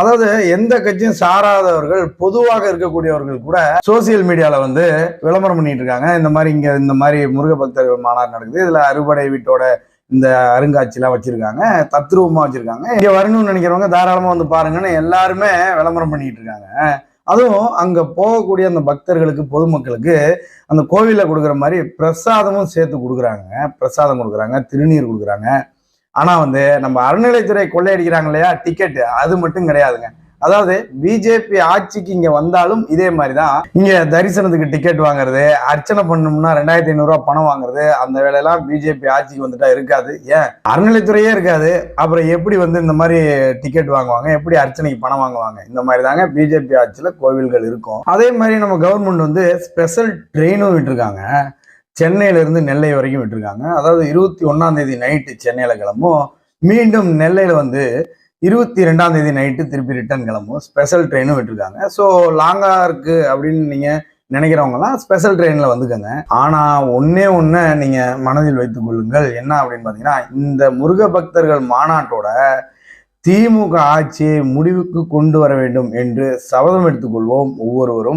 அதாவது எந்த கட்சியும் சாராதவர்கள் பொதுவாக இருக்கக்கூடியவர்கள் கூட சோசியல் மீடியால வந்து விளம்பரம் பண்ணிட்டு இருக்காங்க. இந்த மாதிரி இங்க இந்த மாதிரி முருக பக்தர்கள் மாநாடு நடக்குது. இதுல அறுபடை வீட்டோட இந்த அருங்காட்சியெல்லாம் வச்சிருக்காங்க. தத்ரூபமா வச்சிருக்காங்க. இங்க வரணும்னு நினைக்கிறவங்க தாராளமா வந்து பாருங்கன்னு எல்லாருமே விளம்பரம் பண்ணிட்டு இருக்காங்க. அதுவும் அங்க போகக்கூடிய அந்த பக்தர்களுக்கு பொதுமக்களுக்கு அந்த கோவிலில் கொடுக்குற மாதிரி பிரசாதமும் சேர்த்து கொடுக்குறாங்க. பிரசாதம் கொடுக்குறாங்க திருநீர் கொடுக்குறாங்க. ஆனா வந்து நம்ம அறநிலைத்துறை கொள்ளையடிக்கிறாங்க இல்லையா டிக்கெட் அது மட்டும் கிடையாதுங்க. அதாவது பிஜேபி ஆட்சிக்கு இங்க வந்தாலும் இதே மாதிரி தான் இங்க தரிசனத்துக்கு டிக்கெட் வாங்குறது அர்ச்சனை பண்ணணும்னா ரெண்டாயிரத்தி ஐநூறுரூவா பணம் வாங்குறது அந்த வேலையெல்லாம் பிஜேபி ஆட்சிக்கு வந்துட்டா இருக்காது. ஏன்? அறநிலைத்துறையே இருக்காது. அப்புறம் எப்படி வந்து இந்த மாதிரி டிக்கெட் வாங்குவாங்க? எப்படி அர்ச்சனைக்கு பணம் வாங்குவாங்க? இந்த மாதிரி தாங்க பிஜேபி ஆட்சியில கோவில்கள் இருக்கும். அதே மாதிரி நம்ம கவர்மெண்ட் வந்து ஸ்பெஷல் ட்ரெயினும் விட்டுருக்காங்க. சென்னையிலிருந்து நெல்லை வரைக்கும் விட்டுருக்காங்க. அதாவது இருபத்தி ஒன்றாம் தேதி நைட்டு சென்னையில் கிளம்பும் மீண்டும் நெல்லையில் வந்து இருபத்தி ரெண்டாம் தேதி நைட்டு திருப்பி ரிட்டர்ன் கிளம்பும் ஸ்பெஷல் ட்ரெயினும் விட்டுருக்காங்க. ஸோ லாங்காக இருக்குது அப்படின்னு நீங்கள் நினைக்கிறவங்கலாம் ஸ்பெஷல் ட்ரெயினில் வந்துக்கோங்க. ஆனால் ஒன்றே ஒன்று நீங்கள் மனதில் வைத்துக் கொள்ளுங்கள். என்ன அப்படின்னு பார்த்தீங்கன்னா இந்த முருக பக்தர்கள் மாநாட்டோட திமுக ஆட்சியை முடிவுக்கு கொண்டு வர வேண்டும் என்று சபதம் எடுத்துக்கொள்வோம் ஒவ்வொருவரும்.